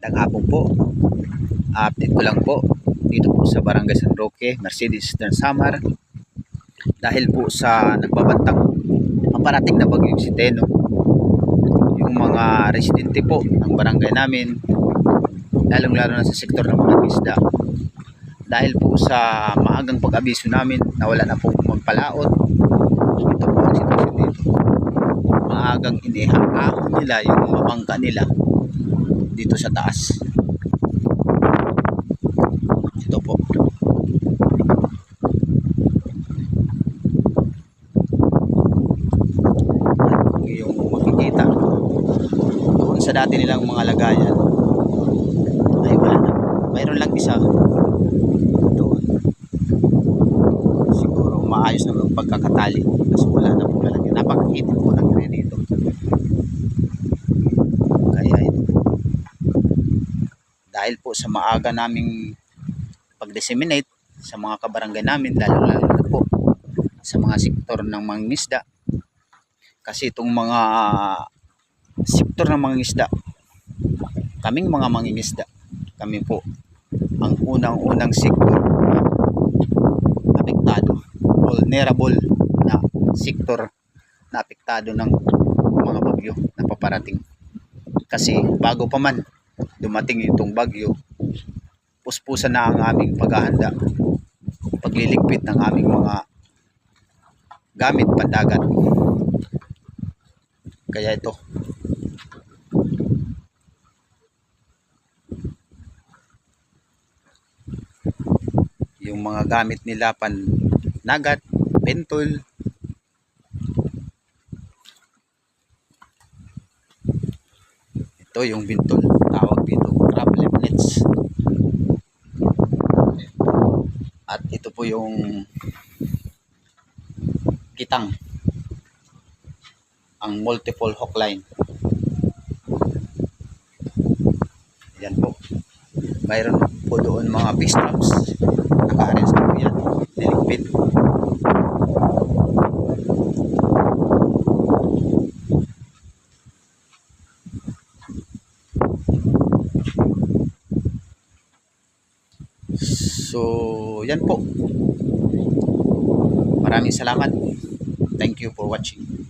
Magandang hapon po. Update ko lang po dito po sa Barangay San Roque, Mercedes Eastern Samar. Dahil po sa nagbabantang paparating na bagyong si Teno. Yung mga residente po ng barangay namin, lalong lalo na sa sektor ng mga isda. Dahil po sa maagang pag-abiso namin na wala na pong ito po ang sitwasyon dito. Maagang inihaahon nila yung mga bangka nila dito sa taas. Ito po. Yung makikita doon sa dati nilang mga lagayan ay wala na. Mayroon lang isa doon. Siguro maayos na yung pagkakatali kasi wala na po lalagyan. Napakakitin po ng dito. Kaya ito po. Dahil po sa maaga naming pag-disseminate sa mga kabarangay namin, lalo-lalo na po sa mga sektor ng mga isda. Kasi itong mga sektor ng mga isda, kaming mga mangingisda, kami po ang unang-unang sektor na apektado, vulnerable na sektor na apektado ng mga bagyo na paparating. Kasi bago pa man dumating itong bagyo, puspusan na ang aming paghahanda, pagliligpit ng aming mga gamit pandagat. Kaya ito, yung mga gamit nila pan nagat, pentol, ito yung bintol tawag dito problem nets at ito po yung kitang. Ang multiple hook line. Yan po. Mayroon po doon mga fish traps. Naka-arrange na po yan niligpit So, yan po. Maraming salamat. Thank you for watching.